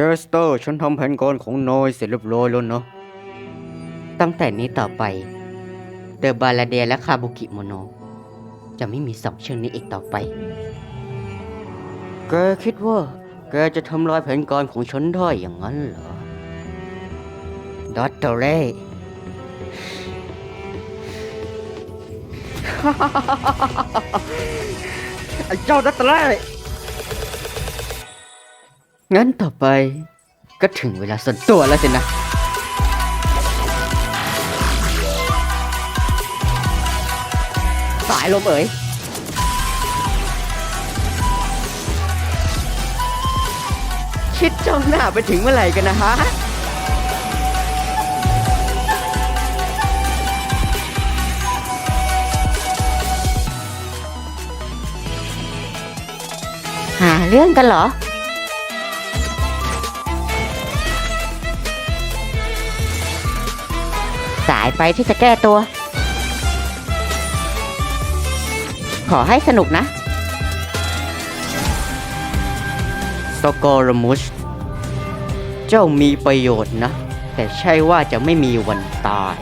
เจสเตอร์ฉันทำแผนการของนายเสร็จเรียบร้อยแล้วเนาะตั้งแต่นี้ต่อไป เดอะบาลาเดียและคาบุกิโมโน จะไม่มีสองชื่อนี้อีกต่อไป แกคิดว่า แกจะทำลายแผนการของฉันได้อย่างนั้นเหรอดอตเตอร์เร่ไอ้เจ้าดอตเตอร์เร่ งั้นต่อไปก็ถึงเวลาส่วนตัวแล้วสินะ สายลมเอ๋ยคิดจ้องหน้าไปถึงเมื่อไหร่กันนะฮะ หาเรื่องกันเหรอ สายไปที่จะแก้ตัว ขอให้สนุกนะสกอรมุชเจ้ามีประโยชน์นะ แต่ใช่ว่าจะไม่มีวันตาย